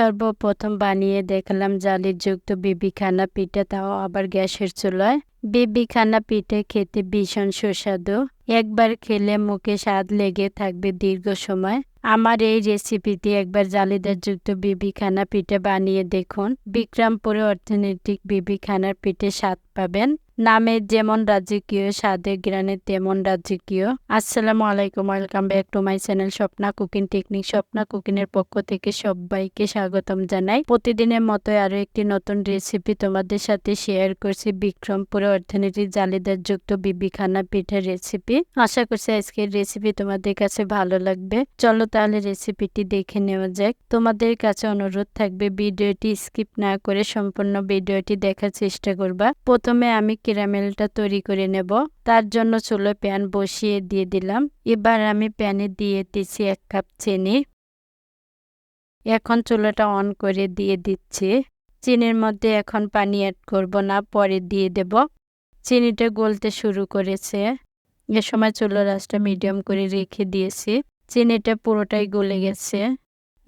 সর্বপ্রথম বানিয়ে দেখলাম জালিযুক্ত বিবিখানা পিঠা, তাও আবার গ্যাসের চুলায়। বিবিখানা পিঠে খেতে ভীষণ সুস্বাদু। একবার খেলে মুখে স্বাদ লেগে থাকবে দীর্ঘ সময়। আমার এই রেসিপিটি একবার জালিদার যুক্ত বিবিখানা পিঠে বানিয়ে দেখুন। বিক্রমপুরে অর্থনৈতিক বিবিখানার পিঠে স্বাদ পাবেন। নামে যেমন রাজকীয়, স্বাদে গ্রানে তেমন রাজকীয়। আসসালামু আলাইকুম, welcome back to my channel Swapna cooking technique. Swapna cooking এর পক্ষ থেকে সবাইকে স্বাগতম জানাই। প্রতিদিনের মতো আরও একটি নতুন রেসিপি তোমাদের সাথে শেয়ার করছি বিক্রমপুরে অর্থনীতি জালিদার যুক্ত বিবিখানা পিঠের রেসিপি আশা করছি আজকের রেসিপি তোমাদের কাছে ভালো লাগবে। চলো তাহলে রেসিপিটি দেখে নেওয়া যাক। তোমাদের কাছে অনুরোধ থাকবে, ভিডিওটি স্কিপ না করে সম্পূর্ণ ভিডিওটি দেখার চেষ্টা করবা। প্রথমে আমি ক্যারামেলটা তৈরি করে নেব। তার জন্য চুলো প্যান বসিয়ে দিয়ে দিলাম। এবার আমি প্যানে দিয়ে দিচ্ছি এক কাপ চিনি। এখন চুলোটা অন করে দিয়ে দিচ্ছি। চিনির মধ্যে এখন পানি অ্যাড করব না, পরে দিয়ে দেব। চিনিটা গলতে শুরু করেছে। এ সময় চুলো রাসটা মিডিয়াম করে রেখে দিয়েছি। চিনিটা পুরোটাই গলে গেছে।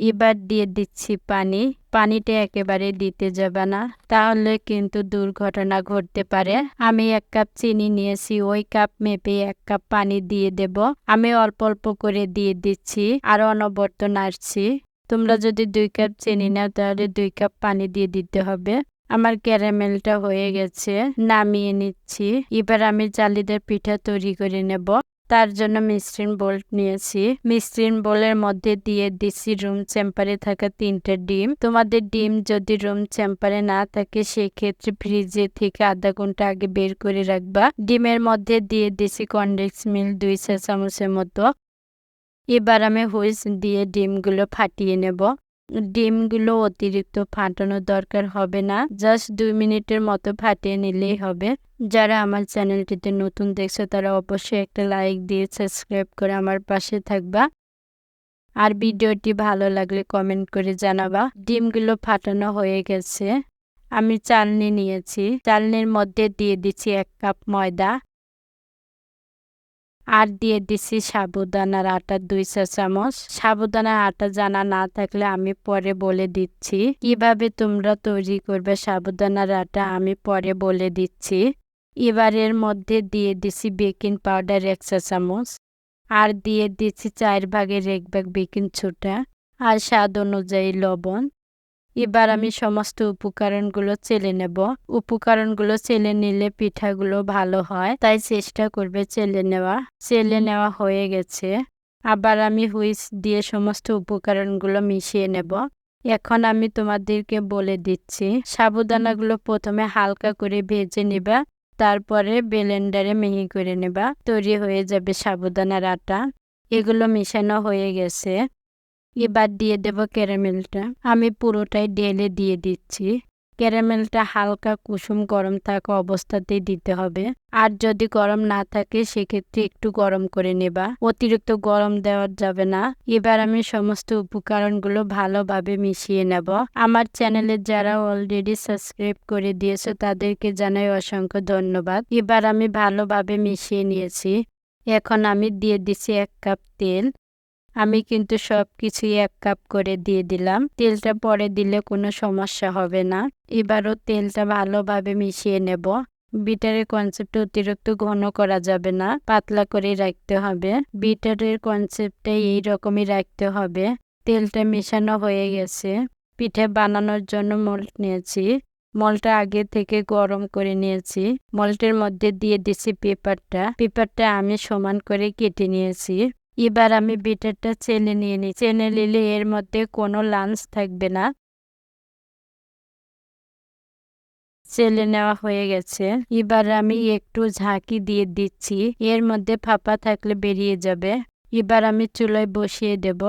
এবার দিয়ে দিচ্ছি পানি। পানিটা একেবারে দিতে যাবে না, তাহলে কিন্তু দুর্ঘটনা ঘটতে পারে। আমি এক কাপ চিনি নিয়েছি, ওই কাপ মেপে এক কাপ পানি দিয়ে দেব। আমি অল্প অল্প করে দিয়ে দিচ্ছি আর অনবর্ত নাড়ছি তোমরা যদি দুই কাপ চিনি নাও, তাহলে দুই কাপ পানি দিয়ে দিতে হবে। আমার ক্যারামেলটা হয়ে গেছে, নামিয়ে নিচ্ছি। এবার আমি জালিদের পিঠা তৈরি করে নেব। তার জন্য মিশ্রিন বোল নিয়েছি। মিশ্রিন বোলের মধ্যে দিয়ে দিচ্ছি রুম চেম্পারে থাকা তিনটে ডিম। তোমাদের ডিম যদি রুম চেম্পারে না থাকে, সেক্ষেত্রে ফ্রিজে থেকে আধা ঘণ্টা আগে বের করে রাখবা। ডিমের মধ্যে দিয়ে দিচ্ছি কনডেক্স মিল্ক দুই চা চামচের মতো। এবার আমি হুইস দিয়ে ডিমগুলো ফাটিয়ে নেব। ডিমগুলো অতিরিক্ত ফাটানোর দরকার হবে না। জাস্ট দুই মিনিটের মতো ফাটিয়ে নিলেই হবে। যারা আমার চ্যানেলটিতে নতুন দেখছ, তারা অবশ্যই একটা লাইক দিয়ে সাবস্ক্রাইব করে আমার পাশে থাকবা। আর ভিডিওটি ভালো লাগলে কমেন্ট করে জানাবা। ডিমগুলো ফাটানো হয়ে গেছে। আমি চালনি নিয়েছি। চালনির মধ্যে দিয়ে দিচ্ছি এক কাপ ময়দা। আর দিয়ে দিছি সাবুদানার আটা দুই চা চামচ। সাবুদানার আটা জানা না থাকলে আমি পরে বলে দিচ্ছি। কীভাবে তোমরা তৈরি করবে সাবুদানার আটা আমি পরে বলে দিচ্ছি। এবারের মধ্যে দিয়ে দিছি বেকিং পাউডার এক চা চামচ। আর দিয়ে দিচ্ছি চার ভাগের এক ভাগ বেকিং ছোটা আর স্বাদ অনুযায়ী লবণ। এবার আমি সমস্ত উপকরণগুলো চেলে নেব। উপকরণগুলো চেলে নিলে পিঠাগুলো ভালো হয় তাই চেষ্টা করবে চেলে নেওয়া। চেলে নেওয়া হয়ে গেছে। আবার আমি হুইস দিয়ে সমস্ত উপকরণগুলো মিশিয়ে নেব। এখন আমি তোমাদেরকে বলে দিচ্ছি সাবুদানাগুলো প্রথমে হালকা করে ভেজে নেবা তারপরে বেলেন্ডারে মিহি করে নেবা। তৈরি হয়ে যাবে সাবুদানার আটা। এগুলো মিশানো হয়ে গেছে। এবার দিয়ে দেব ক্যারামেলটা। আমি পুরোটাই ডেলে দিয়ে দিচ্ছি। ক্যারামেলটা হালকা কুসুম গরম থাকা অবস্থাতেই দিতে হবে। আর যদি গরম না থাকে, সেক্ষেত্রে একটু গরম করে নেবা। অতিরিক্ত গরম দেওয়া যাবে না। এবার আমি সমস্ত উপকরণগুলো ভালোভাবে মিশিয়ে নেব। আমার চ্যানেলে যারা অলরেডি সাবস্ক্রাইব করে দিয়েছে, তাদেরকে জানাই অসংখ্য ধন্যবাদ। এবার আমি ভালোভাবে মিশিয়ে নিয়েছি। এখন আমি দিয়ে দিছি এক কাপ তেল। আমি কিন্তু সব কিছুই এক কাপ করে দিয়ে দিলাম। তেলটা পরে দিলে কোনো সমস্যা হবে না। এবারও তেলটা ভালোভাবে মিশিয়ে নেব। বিটারের কনসেপ্ট অতিরিক্ত ঘন করা যাবে না, পাতলা করে রাখতে হবে। বিটারের কনসেপ্টটা এই রকমই রাখতে হবে। তেলটা মেশানো হয়ে গেছে। পিঠে বানানোর জন্য মল্ট নিয়েছি। মলটা আগে থেকে গরম করে নিয়েছি। মলটের মধ্যে দিয়ে দিছি পেপারটা। পেপারটা আমি সমান করে কেটে নিয়েছি। এবার আমি বিটারটা চেনে নিয়ে নিই। চেনে নিলে এর মধ্যে কোনো লাঞ্চ থাকবে না। চেলে নেওয়া হয়ে গেছে। এবার আমি একটু ঝাঁকি দিয়ে দিচ্ছি। এর মধ্যে ফাঁপা থাকলে বেরিয়ে যাবে। এবার আমি চুলোয় বসিয়ে দেব।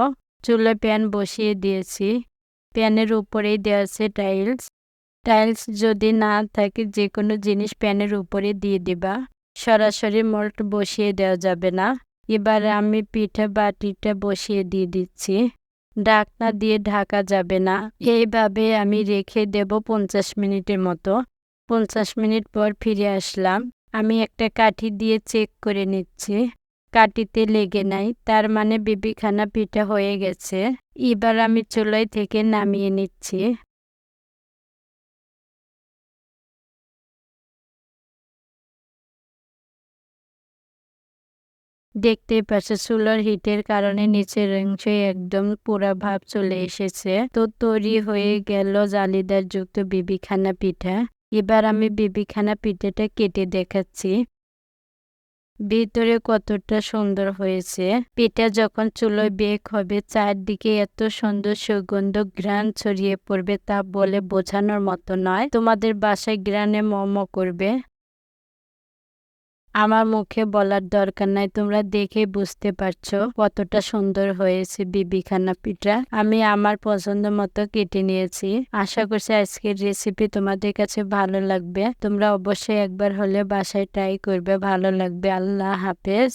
চুলোয় প্যান বসিয়ে দিয়েছি। প্যানের উপরেই দেওয়া আছে টাইলস। টাইলস যদি না থাকে যে কোনো জিনিস প্যানের উপরে দিয়ে দিবা। সরাসরি মল্ট বসিয়ে দেওয়া যাবে না। এবার আমি পিঠা বাটিটা বসিয়ে দিয়ে দিচ্ছি। ঢাকনা দিয়ে ঢাকা যাবে না। এইভাবে আমি রেখে দেব পঞ্চাশ মিনিটের মতো। পঞ্চাশ মিনিট পর ফিরে আসলাম। আমি একটা কাঠি দিয়ে চেক করে নিচ্ছি। কাটিতে লেগে নাই। তার মানে বিবিখানা পিঠা হয়ে গেছে। এবার আমি চুলাই থেকে নামিয়ে নিচ্ছি। দেখতেই পাচ্ছে চুলার হিটের কারণে নিচের অংশে একদম পুরা ভাব চলে এসেছে। তো তৈরি হয়ে গেল জালিদার যুক্ত বিবিখানা পিঠা। এবার আমি বিবিখানা পিঠাটা কেটে দেখাচ্ছি। ভিতরে কতটা সুন্দর হয়েছে। পিঠা যখন চুলোয় বেক হবে, চারদিকে এত সুন্দর সুগন্ধ গ্রান ছড়িয়ে পড়বে তা বলে বোঝানোর মতো নয়। তোমাদের বাসায় গ্রানে মম করবে। আমার মুখে বলার দরকার নাই, তোমরা দেখে বুঝতে পারছ কতটা সুন্দর হয়েছে বিবিখানা পিঠা। আমি আমার পছন্দ মতো কেটে নিয়েছি। আশা করছি আজকের রেসিপি তোমাদের কাছে ভালো লাগবে। তোমরা অবশ্যই একবার হলে বাসায় ট্রাই করবে, ভালো লাগবে। আল্লাহ হাফেজ।